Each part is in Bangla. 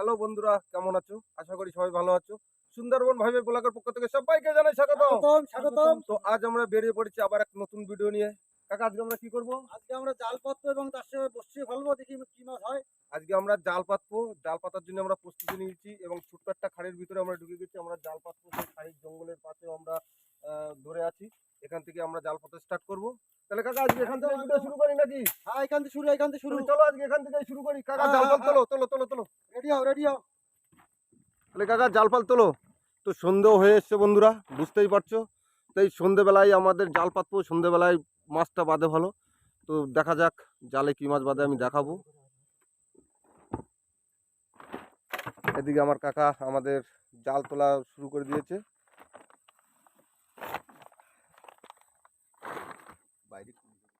হ্যালো বন্ধুরা কেমন আছো? আশা করি সবাই ভালো আছো। সুন্দরবন ভাইবে ব্লগের পক্ষ থেকে সবাইকে জানাই স্বাগত স্বাগতম স্বাগতম। তো আজ আমরা বেরিয়ে পড়েছি আবার এক নতুন ভিডিও নিয়ে। কাকা আজকে আমরা কি করব? আজকে আমরা জাল পাতবো এবং তার সঙ্গে বসিয়ে ফেলব দেখি কি মাছ হয়। আজকে আমরা জাল পাতবো। জাল পাতার জন্য আমরা প্রস্তুতি নিয়েছি এবং ছোট্ট একটা খাড়ির ভিতরে আমরা ঢুকে গেছি। আমরা জাল পাতবো সেই খাড়ির জঙ্গলের পাশে আমরা ধরে আছি। এখান থেকে আমরা জাল পাতা স্টার্ট করব। তাহলে কাকা আজকে এখান থেকে ভিডিও শুরু করি নাকি? হ্যাঁ এখান থেকে শুরু এখান থেকে শুরু। চলো আজকে এখান থেকে শুরু করি। কাকা হ্যাঁ, জাল হ্যাঁ, পাত তোলো তোলো তোলো তোলো। রেডি হও রেডি হও। তাহলে কাকা জাল পাল তোলো। তো সন্ধেও হয়ে এসছে বন্ধুরা বুঝতেই পারছ? তো এই সন্ধেবেলায় আমাদের জাল পাতবো সন্ধেবেলায় মাছটা বাঁধে ভালো। তো দেখা যাক জালে কি মাছ বাঁধে আমি দেখাবো। এদিকে আমার কাকা আমাদের জাল তোলা শুরু করে দিয়েছে।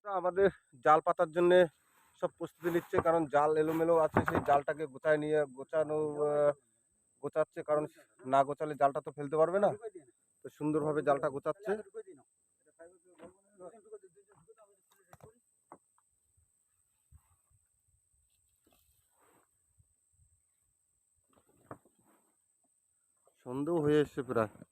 আমাদের জাল পাতার জন্য সব প্রস্তুতি নিচ্ছে, কারণ জাল এলোমেলো আছে, সেই জালটাকে গোছায় নিয়ে, গোছানো গোছাচ্ছে, কারণ না গোছালে জালটা তো ফেলতে পারবে না। তো সুন্দরভাবে জালটা গোছাচ্ছে। সন্দেহ হয়ে এসছে প্রায়।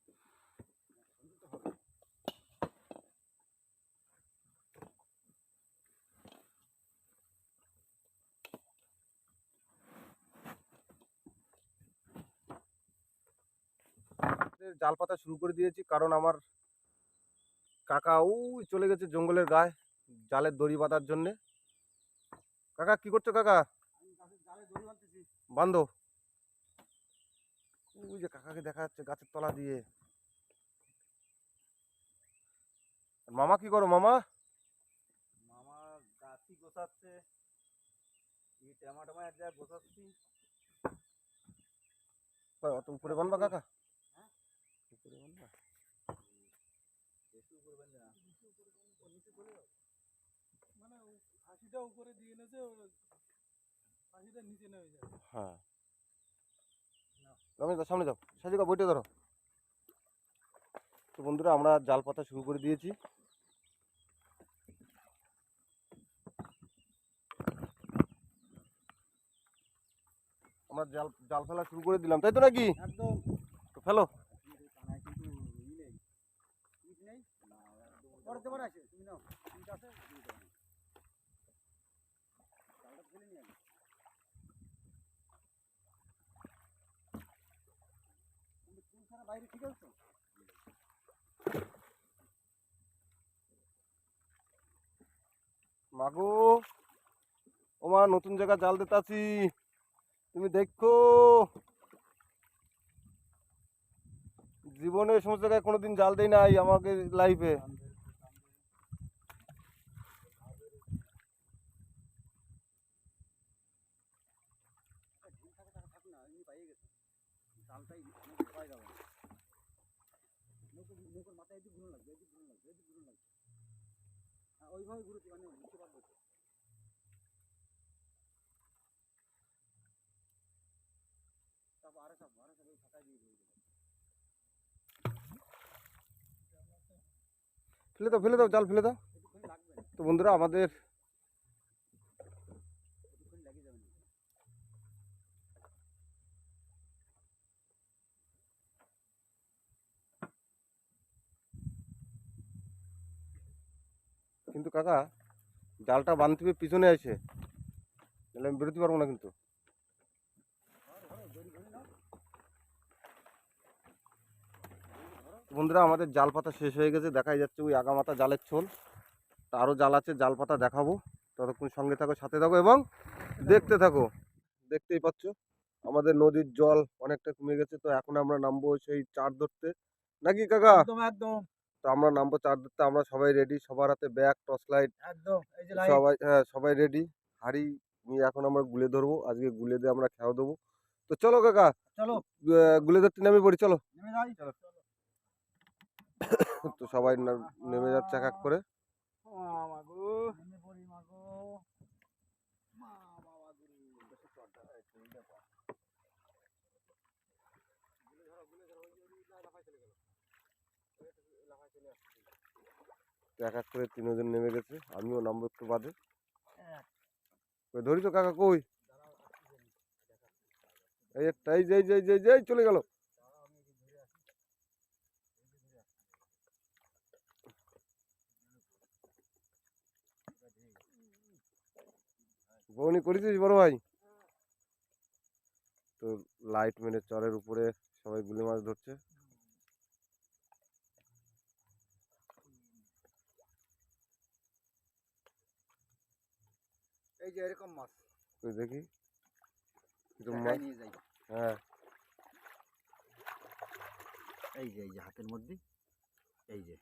জাল পাতা শুরু করে দিয়েছি কারণ আমার কাকা ওই চলে গেছে জঙ্গলের গায়ে জালের দড়ি বাঁধার জন্যে। কাকা কি করছ কাকা? বান্ধব ওই যে কাকাকে দেখা যাচ্ছে গাছের তলা দিয়ে। মামা কি করো মামা? মামা গাছি গোছাচ্ছে। এই টমাটোমা এক জায়গায় গোছাচ্ছি। অত উপরে বানবা কাকা? বেঁধে না? মানে হাসিটা উপরে দিয়ে এনেছে হাসিটা নিচে নেমে যাবে। হ্যাঁ। সামনে যাও। সাজিকা বইটে ধরো। তো বন্ধুরা আমরা জাল পাতা শুরু করে দিয়েছি। আমরা জাল জাল ফেলা শুরু করে দিলাম তাই তো নাকি? একদম। তো ফেলো কানায় কিন্তু ই নেই ইট নেই পরে দেবার আছে তুমি নাও। ইট আছে নিয়ে আগে। ছাড়া বাইরে ঠিক আছে? তো? মাগো ও মা নতুন জায়গা জাল দিতাছি তুমি দেখো। জীবনে সমস্ত জায়গায় কোনোদিন জাল দেই নাই আমাকে লাইফে ঢিল থাকে থাকে থাক না এমনি পাইয়ে গেছে জালটাই নৌকো পাওয়া যাবে না নৌকো নৌকোর মাথায় এদিক ঘুরন লাগবে এদিক ঘুরন লাগবে এদিক ঘুরন লাগবে হ্যাঁ ওইভাবে ঘুরেছি মানে বুঝতে পারবে তো। চাপো আরে চাপো আরে চাপো ওই ফাঁকায় দিয়ে দিয়ে দেবো ফেলে দাও ফেলে দাও জাল ফেলে দাও এদিকক্ষণ লাগবে না তো বন্ধুরা আমাদের এদিকক্ষণ লেগে যাবে না কিন্তু কাকা, জালটা বাঁধতে পিছনে আছে। তাহলে আমি বেরোতে পারব না কিন্তু। বন্ধুরা, আমাদের জাল পাতা শেষ হয়ে গেছে, দেখাই যাচ্ছে ওই আগামাতা জালের ছোল। তা আরও জাল আছে, জাল পাতা দেখাবো। ততক্ষণ সঙ্গে থাকো, সাথে থাকো এবং দেখতে থাকো। দেখতেই পাচ্ছ, আমাদের নদীর জল অনেকটা কমে গেছে, তো এখন আমরা নামবো সেই চার ধরতে। নাকি কাকা? একদম। তো আমরা নামবো চার ধরতে আমরা সবাই রেডি সবার হাতে ব্যাগ টর্চ লাইট সবাই হ্যাঁ সবাই রেডি হাড়ি নিয়ে এখন আমরা গুলে ধরবো আজকে গুলে দিয়ে আমরা খেয়াও দেবো। তো চলো কাকা চলো। গুলে ধরতে নেমে পড়ি চলো। নেমে যাই। চলো। তো সবাই নেমে যাচ্ছে এক এক করে মাগো নেমে পড়ি মাগো মা বাবা গুরু বেশি চড়টা একটু ইটা পা গুলে ধরো গুলে ধরো ওই যে ওই লাফায় চলে গেল লাফায় চলে আসছে তো এক এক করে তিনজন নেমে গেছে। আমিও নামবো একটু বাদে। এক ধরি তো কাকা কই? এই একটা এই যে এই যে এই যে, এই যে এই চলে গেল। বউনি করেছিস বড় ভাই? তো লাইট মেরে চরের উপরে সবাই গুলি মাছ ধরছে। এই যে এরকম মাছ। তুই দেখি। হ্যাঁ। এই যে এই যে হাতের মধ্যে। এই যে।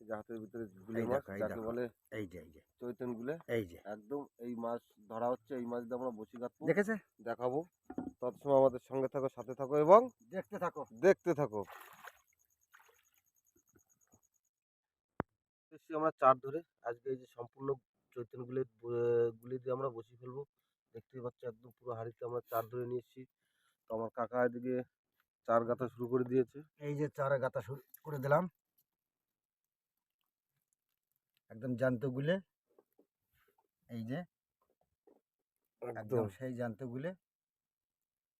হাতের ভিতরে গুলি মাছ যাকে বলে এই যে এই যে। চৈতন গুলে। এই যে। একদম এই মাছ ধরা হচ্ছে এই মাছ দিয়ে আমরা বসি কাটবো। দেখেছে? দেখাবো। তৎসময় আমাদের সঙ্গে থাকো সাথে থাকো এবং দেখতে থাকো। দেখতে থাকো। আমরা চার ধরে। আজকে এই যে সম্পূর্ণ চৈতন গুলি গুলি দিয়ে আমরা বসি ফেলব। দেখতেই পাচ্ছি একদম পুরো হাড়িতে আমরা চার ধরে নিয়েছি। তো আমার কাকা এদিকে চার গাঁথা শুরু করে দিয়েছে। এই যে চারা গাঁথা শুরু করে দিলাম। একদম জানতে গুলে এই যে একদম। সেই জ্যান্ত গুলে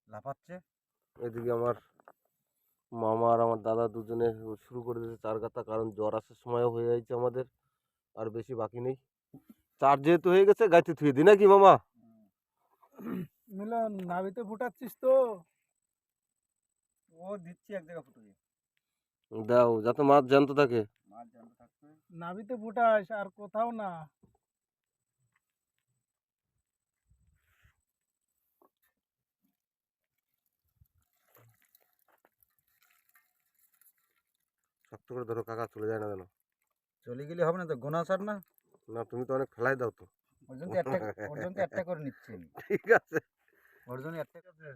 লাফাচ্ছে। এদিকে আমার মামা আর আমার দাদা দুজনে শুরু করে দিয়েছে চার গাঁথা কারণ জ্বর আসার সময়ও হয়ে যাচ্ছে আমাদের আর বেশি বাকি নেই। চার যেহেতু হয়ে গেছে গাইতে থুয়ে দি নাকি মামা? মিলন নাভিতে ফুটাচ্ছিস তো। ও দিচ্ছি এক জায়গা ফুটে দাও যাতে মাছ জ্যান্ত থাকে। মাছ জ্যান্ত থাকবে নাভিতে ফুটাস আর কোথাও না। শক্ত করে ধরো কাকা চলে যায় না যেন। চলে গেলে হবে না তো গোনা সার না? না তুমি তো অনেক ফেলাই দাও তো। ওর জন্য একটা ওর তো একটা করে নিচ্ছি ঠিক আছে। একটা করে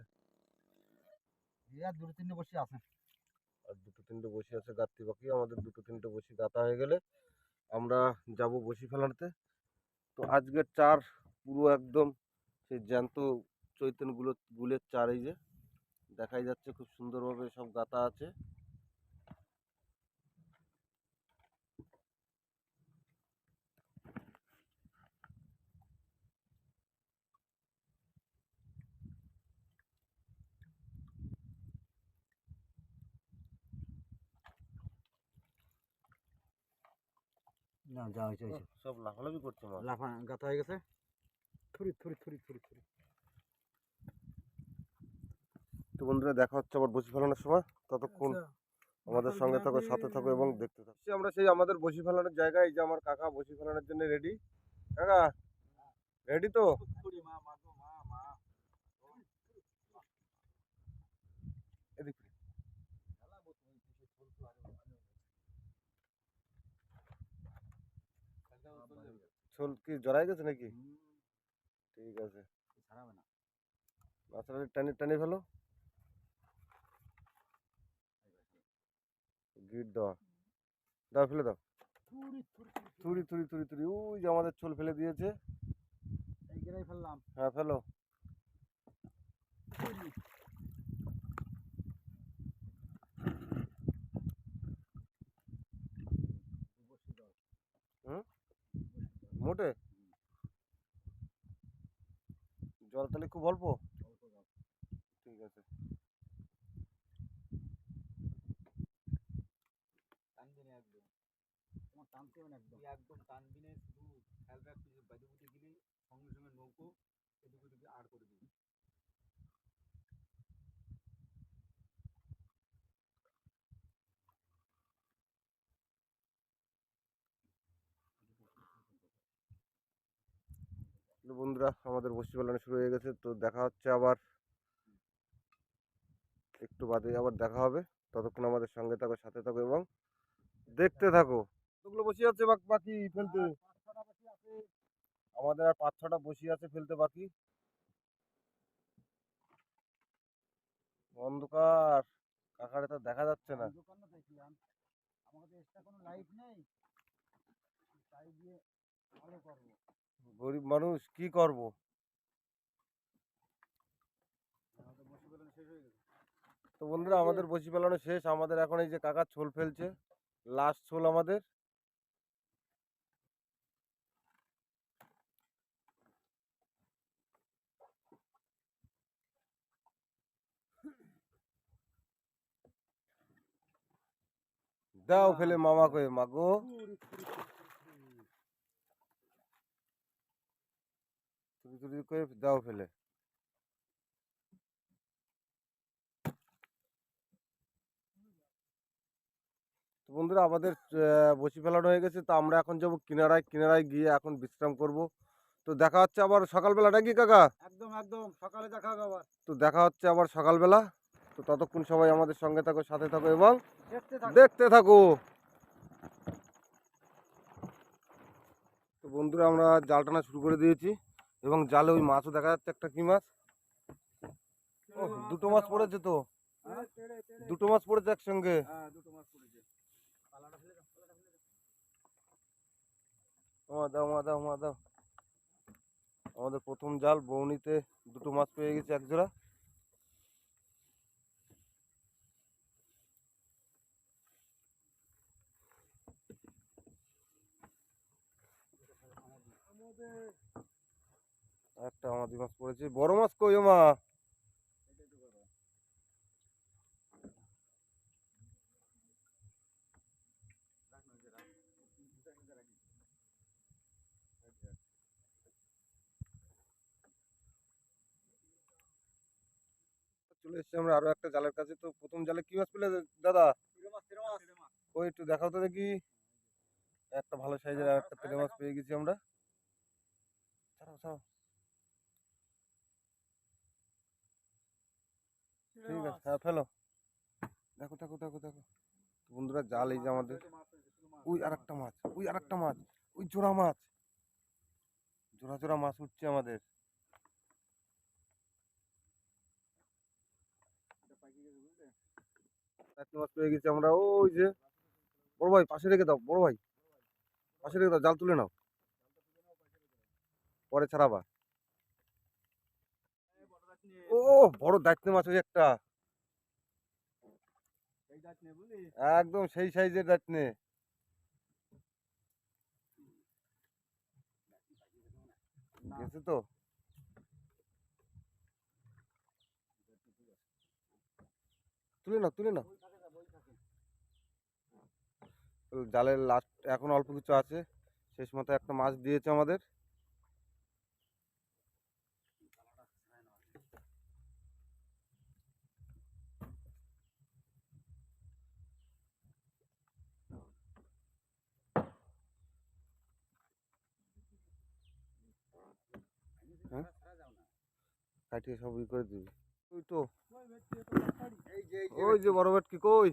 দুটো তিনটে বসে আছে। আর দুটো তিনটে বসে আছে গাত্তি বাকি আমাদের দুটো তিনটে বসি হয়ে গেলে আমরা যাব বসি ফেলাতে। তো আজকের চার পুরো একদম সেই জ্যান্ত চৈতনগুলো গুলের চার এই যে দেখাই যাচ্ছে খুব সুন্দরভাবে সব গাতা আছে। না যা হয়েছে হয়েছে সব লাফালাফি করছে মাছ লাফা গাঁথা হয়ে গেছে থুরি থুরি থুরি থুরি থুরি তো বন্ধুরা দেখা হচ্ছে আবার বসি ফেলানোর সময় ততক্ষণ আচ্ছা, আমাদের সঙ্গে থাকো সাথে থাকো এবং দেখতে থাকো আমরা সেই আমাদের বসি ফেলানোর জায়গায় যে আমার কাকা বসি ফেলানোর জন্য রেডি কাকা রেডি তো এদিক ফিরে। শোল কি জড়াই গেছে নাকি? ঠিক আছে। ছাড়াবে না। মাছটা টানি টানি ফেলো। গিট দেওয়া। দাও ফেলে দাও। তুড়ি তুড়ি তুড়ি তুড়ি ওই যে আমাদের চোল ফেলে দিয়েছে। ফেললাম। হ্যাঁ ফেলো। মোটে জল তাহলে খুব অল্প ঠিক আছে টানবি না একদম তোমার টানতে হবে না একদম একদম টানবি না শুধু খেলবে একটু বাইরে বুঝে দিলি সঙ্গে সঙ্গে নৌকো এদিকে ওদিকে আড় করে দিবি তো বন্ধুরা, আমাদের বসি পালানো শুরু হয়ে গেছে। তো দেখা হচ্ছে আবার। একটু বাদে আবার দেখা হবে। ততক্ষণ আমাদের সঙ্গে থাকো, সাথে থাকো এবং দেখতে থাকো। কতগুলো বসি আছে বাক- ফেলতে। আমাদের আর পাঁচ ছটা বসি আছে ফেলতে বাকি। অন্ধকার। কাকারে তো দেখা যাচ্ছে না। আমাদের এক্সট্রা কোনো লাইট নেই। তাই দিয়ে গরিব মানুষ কি করব? তো বন্ধুরা আমাদের বসি পালানো শেষ। আমাদের এখন এই যে কাকা ছোল ফেলছে লাস্ট ছোল আমাদের। দাও ফেলে মামা কয়ে মাগো তুই কয়ে দাও ফেলে। তো বন্ধুরা আমাদের বসি ফেলানো হয়ে গেছে। তো আমরা এখন যাব কিনারায় কিনারায় গিয়ে এখন বিশ্রাম করব। তো দেখা হচ্ছে আবার সকালবেলা নাকি কাকা? একদম একদম। সকালে দেখা হবে আবার। তো দেখা হচ্ছে আবার সকালবেলা। তো ততক্ষণ সবাই আমাদের সঙ্গে থাকো সাথে থাকো এবং দেখতে থাক। দেখতে থাকো। তো বন্ধুরা আমরা জাল টানা শুরু করে দিয়েছি। এবং জালে ওই মাছও দেখা যাচ্ছে একটা কি মাছ? ও দুটো মাছ পড়েছে তো? দুটো মাছ পড়েছে একসঙ্গে? মা দাও আমাদের প্রথম জাল বৌনিতে দুটো মাছ পেয়ে গেছে এক একটা আমাদের মাছ পড়েছে। বড় মাছ কই মা? চলে এসেছি আমরা আরও একটা জালের কাছে। তো প্রথম জালে কি মাছ পেলে দাদা? ওই একটু দেখাও তো দেখি। একটা ভালো সাইজের আর একটা তেলে মাছ পেয়ে গেছি আমরা। ছাড়াও ছাড়াও। ঠিক আছে হ্যাঁ ফেলো। দেখো দেখো দেখো দেখো। বন্ধুরা জাল এই যে আমাদের। ওই আর একটা মাছ ওই আর একটা মাছ ওই জোড়া মাছ। জোড়া জোড়া মাছ উঠছে আমাদের। একটা মাছ পেয়ে গেছি আমরা ওই যে বড় ভাই পাশে রেখে দাও বড় ভাই। পাশে রেখে দাও জাল তুলে নাও। পরে ছাড়াবা। ও বড় দায়িত্ব মাছ ওই একটা। একদম সেই সাইজের দায়িত্ব নে গেছে তো। তুলে নাও তুলে নাও। জালের লাস্ট এখন অল্প কিছু আছে। শেষ মাথায় একটা মাছ দিয়েছে আমাদের হ্যাঁ? কাটিয়ে সব ই করে দিবি। ওই তো। এই যে ওই যে বড় ভেটকি কই?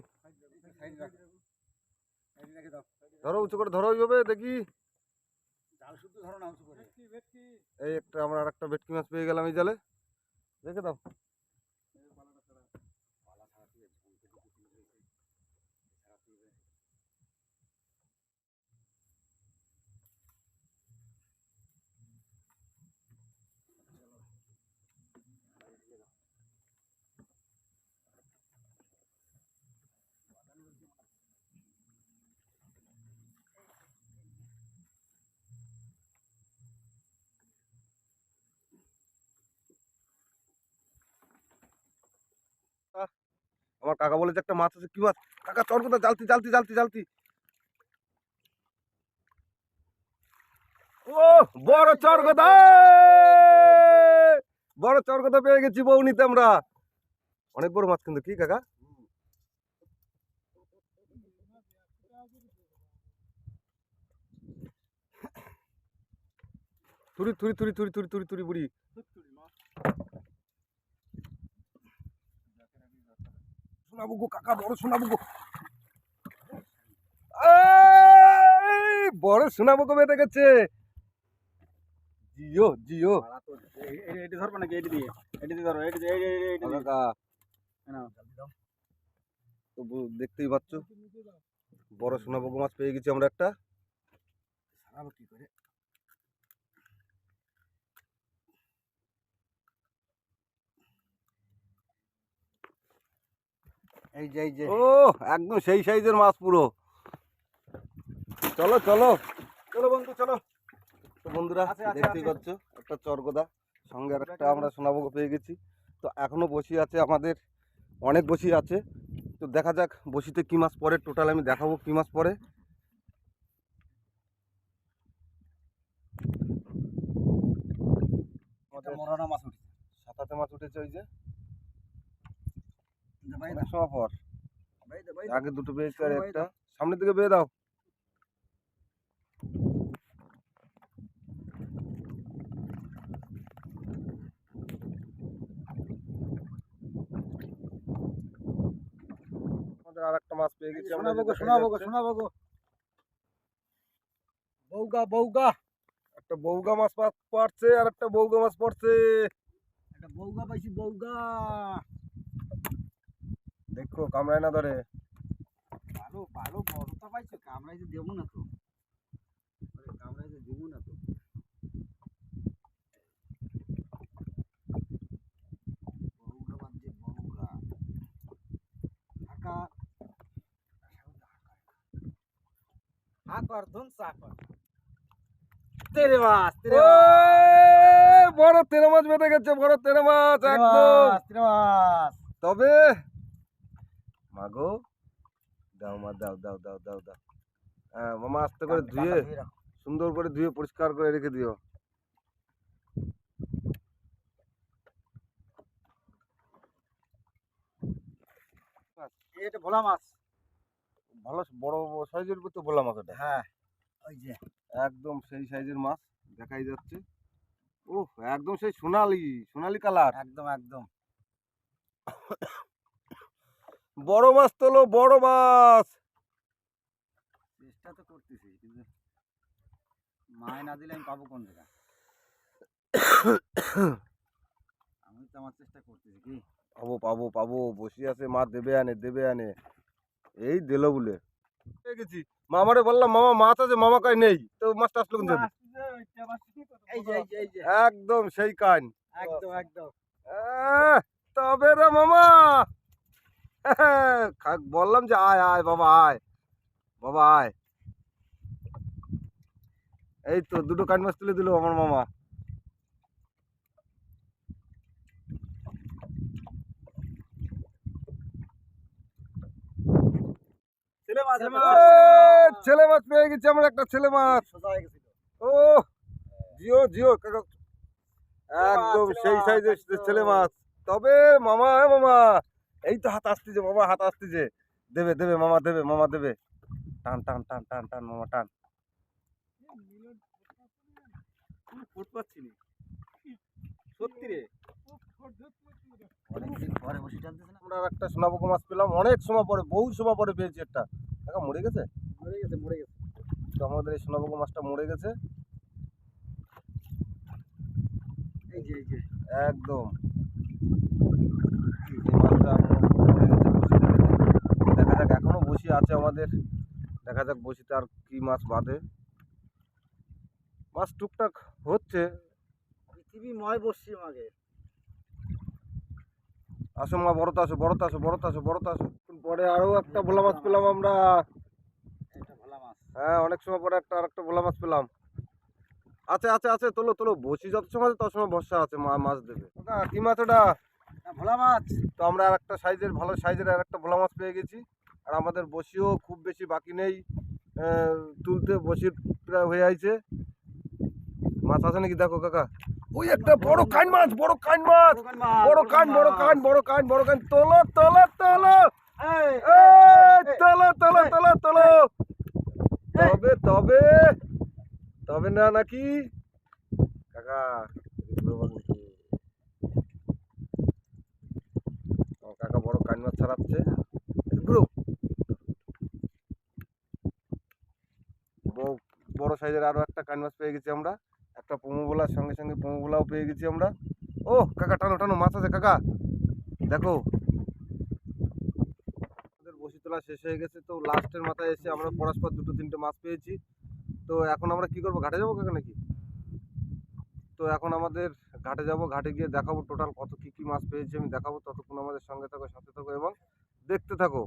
ধরো উঁচু করে ধরো ওইভাবে দেখি। জাল শুদ্ধ ধরো না উঁচু করে। এই একটা আমরা আর একটা ভেটকি মাছ পেয়ে গেলাম এই জালে। দেখে দাও। আমার কাকা বলে যে একটা মাছ আছে কি মাছ কাকা চর কোথা জালতি জালতি জালতি জালতি ও বড় চর বড় চর কথা পেয়ে গেছি বউনিতে আমরা অনেক বড় মাছ কিন্তু কি কাকা থুরি থুরি থুরি থুরি থুরি থুরি থুরি বুড়ি শোনাবো গো কাকা বড় শোনাবো গো। বড় শোনাবো গো বেঁধে গেছে জিও জিও। এইটি নাকি? দিয়ে দিয়ে ধরো কাকা। তো দেখতেই পাচ্ছ। বড় সোনাবো গো মাছ পেয়ে গেছি আমরা একটা। কি করে? এই যে এই যে। ও একদম সেই সাইজের মাছ পুরো। চলো চলো। চলো বন্ধু চলো। তো বন্ধুরা দেখতেই পাচ্ছ একটা চরগোদা সঙ্গে আর একটা আমরা সোনাবো পেয়ে গেছি। তো এখনও বসি আছে আমাদের অনেক বসি আছে। তো দেখা যাক বসিতে কি মাছ পরে টোটাল আমি দেখাবো কি মাছ পরে একটা মাছ উঠছে। সাতাতে মাছ উঠেছে ওই যে। পর। ভাই আগে দুটো পেয়েছি আর একটা। সামনের দিকে বেয়ে দাও। আমাদের আর একটা মাছ পেয়ে গেছি শোনাবো গো শোনাবো গো। শোনাবো বৌগা বৌগা একটা বৌগা মাছ পড়ছে আর একটা বৌগা মাছ পড়ছে। একটা বৌগা পাইছি বৌগা দেখো কামড়ায় না ধরে। ভালো ভালো বড়টা পাইছো কামড়াইতে দেবো না তো। আরে কামড়াইতে দেবো না তো। আকর ধুন সাকর তেরে মাছ তেরে বড় তেরে মাছ বেঁধে গেছে বড় তেরে মাছ একদম। মাছ। তবে মাগো দাও মা দাও দাও দাও দাও দাও। হ্যাঁ মামা আস্তে করে ধুয়ে সুন্দর করে ধুয়ে পরিষ্কার করে রেখে দিও। এটা ভোলা মাছ। ভালো বড় সাইজের তো বললাম মাছ ওটা। হ্যাঁ ওই যে। একদম সেই সাইজের মাছ দেখাই যাচ্ছে। ও একদম সেই সোনালি সোনালি কালার। একদম একদম। বড় মাছ তোলো বড় মাছ। চেষ্টা তো করতেছি কিন্তু মায় না দিলে আমি পাবো কোন জায়গা আমি তো আমার চেষ্টা করতেছি কি? পাবো পাবো পাবো বসে আছে মা দেবে আনে দেবে আনে। এই দিল বলে। গেছি। মামারে বললাম মামা মাছ আছে মামা কয় নেই? তো মাছটা আসলো কোন জায়গা থেকে? এই যে এই যে এই যে। একদম সেই কান একদম একদম। তবে রে মামা! বললাম যে আয় আয় বাবা আয়। বাবা আয়। এই তো দুটো কান মাছ তুলে দিল আমার মামা। ছেলে মাছ এ, ছেলে মাছ পেয়ে গেছি আমরা একটা ছেলে মাছ। ও জিও জিও একদম সেই সাইজের ছেলে মাছ। তবে মামা মামা এই তো হাত আসতেছে বাবা হাত আসতেছে। দেবে দেবে মামা দেবে মামা দেবে। টান টান টান টান টান মামা টান। আমরা একটা সোনাপোকা মাছ পেলাম। অনেক সময় পরে বহু সময় পরে পেয়েছি একটা। কাকা মরে গেছে? মরে গেছে মরে গেছে। তো আমাদের এই সোনাপোকা মাছটা মরে গেছে। একদম। এই মাছটা। দেখা যাক এখনও বসি আছে আমাদের। দেখা যাক বসিতে আর কি মাছ বাঁধে। মাছ টুকটাক হচ্ছে। পৃথিবী ময় বসছি আগে। আসো মা বড়তে আসো বড়তে আসো বড়তে আসো বড়তে আসো। পরে আরও একটা ভোলা মাছ পেলাম আমরা। একটা ভোলা মাছ। হ্যাঁ অনেক সময় পরে একটা আর একটা ভোলা মাছ পেলাম। আছে আছে আছে তোলো তোলো বসি যত সময় আছে তত সময় বর্ষা আছে মা মাছ দেবে। কি মাছ ওটা? ভোলা মাছ? তো আমরা আর একটা সাইজের ভালো সাইজের আর একটা ভোলা মাছ পেয়ে গেছি। আর আমাদের বসিও খুব বেশি বাকি নেই। তুলতে বসির প্রায় হয়ে আছে মাছ আছে নাকি? দেখো কাকা। ওই একটা বড় কান মাছ বড় কান মাছ। বড় কান বড় কান বড় কান বড় কান তোলো তোলো তোলো। তোলো তোলো তোলো তোলো। তবে তবে তবে না নাকি? কাকা এগুলো বল নাকি? আমার কাকা বড় কান মাছ ছাড়াচ্ছে। এগুলো। বড়- সাইজের আরও একটা কান মাছ পেয়ে গেছি আমরা। একটা পোমোবোলার সঙ্গে সঙ্গে পোমোবোলাও পেয়ে গেছি আমরা। ও, কাকা টানো টানো, মাছ আছে কাকা। দেখো। আমাদের বসি তোলা শেষ হয়ে গেছে, তো লাস্টের মাথায় এসে আমরা পরস্পর দুটো, তিনটে মাছ পেয়েছি। তো এখন আমরা কি করব, ঘাটে যাব কাকা নাকি? তো এখন আমাদের ঘাটে যাব ঘাটে গিয়ে দেখাবো টোটাল কত কি কি মাছ পেয়েছি আমি দেখাবো ততক্ষণ আমাদের সঙ্গে থাকো সাথে থাকো এবং দেখতে থাকো।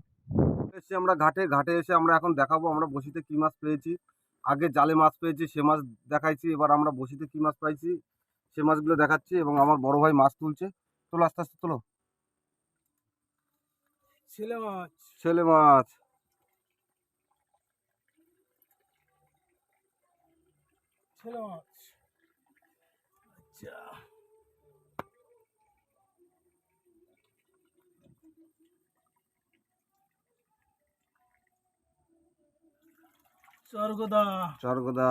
এসে আমরা ঘাটে ঘাটে এসে আমরা এখন দেখাবো আমরা বসিতে কি মাছ পেয়েছি আগে জালে মাছ পেয়েছি সে মাছ দেখাইছি এবার আমরা বসিতে কি মাছ পাইছি সে মাছগুলো দেখাচ্ছি এবং আমার বড় ভাই মাছ তুলছে। তোলো আস্তে আস্তে তোলো। ছেলে মাছ। ছেলে মাছ। ছেলে মাছ। স্বর্গদা চরগদা।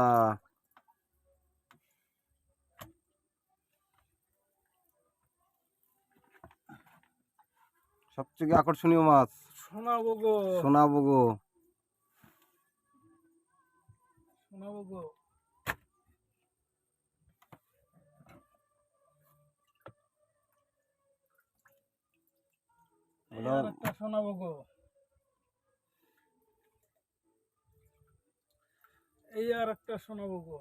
সবথেকে আকর্ষণীয় মাছ? শোনাবো গো সোনাবো গো শোনাবো গো এই আর একটা শোনাবো গো।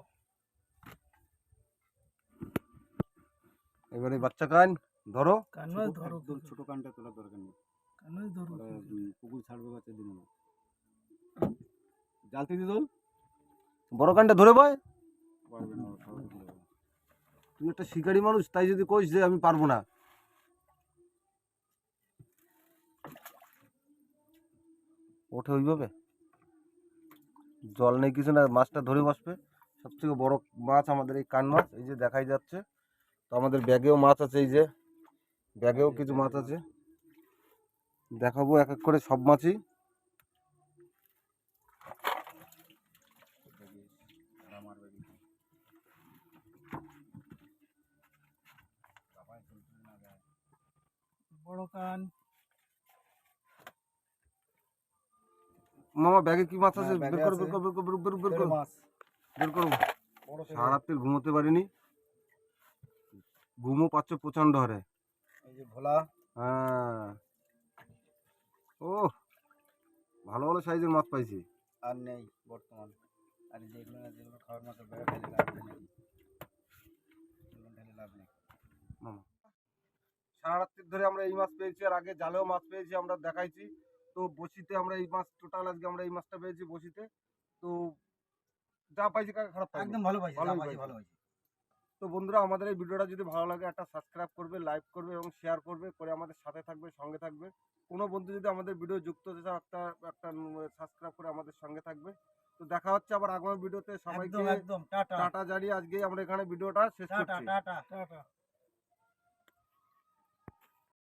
এবারে বাচ্চা কান ধরো। কান ধরো একদম ছোট কানটা তোলার দরকার নেই। কান ধরো পুকুর ছাড়বে বাচ্চা দিন না। জালতি দিয়ে দোল বড় কানটা ধরে ভাই। তুই একটা শিকারি মানুষ তাই যদি কইস যে আমি পারব না। ওঠে ওইভাবে। জল নেই কিছু না, মাছটা ধরে বসবে। সব থেকে বড় মাছ আমাদের এই কান মাছ, এই যে দেখাই যাচ্ছে। তো আমাদের ব্যাগেও মাছ আছে এই যে, ব্যাগেও কিছু মাছ আছে। দেখাবো এক এক করে সব মাছই। বড় কান। মামা ব্যাগে কি মাছ আছে? বের করো। বের করো বের করো বের বের করো। বের করো। সারা রাত্রি ঘুমোতে পারিনি। ঘুমও পাচ্ছ প্রচণ্ড হারে। এই যে ভোলা। হ্যাঁ। ও ভালো ভালো সাইজের মাছ পাইছি। আর নেই বর্তমান। আর যেগুলো যেগুলো খাওয়ার মতো বেড়া ঢেলে লাভ নেই। ঢেলে লাভ নেই। সারা রাত্রি ধরে আমরা এই মাছ পেয়েছি আর আগে জালেও মাছ পেয়েছি আমরা দেখাইছি। তো বসিতে আমরা এই মাছ টোটাল আজকে আমরা এই মাছটা পেয়েছি বসিতে। তো যা পাইছি কাকা খারাপ একদম ভালো পাইছে ভালোই যা পাইছে। ভালো পাইছে। তো বন্ধুরা আমাদের এই ভিডিওটা যদি ভালো লাগে একটা সাবস্ক্রাইব করবে লাইক করবে এবং শেয়ার করবে করে আমাদের সাথে থাকবে সঙ্গে থাকবে। কোনো বন্ধু যদি আমাদের ভিডিও যুক্ত হতে চায় একটা একটা সাবস্ক্রাইব করে আমাদের সঙ্গে থাকবে। তো দেখা হচ্ছে আবার আগামী ভিডিওতে সবাইকে একদম একদম টাটা। জানিয়ে আজকে আমরা এখানে ভিডিওটা শেষ করছি। Tata tata.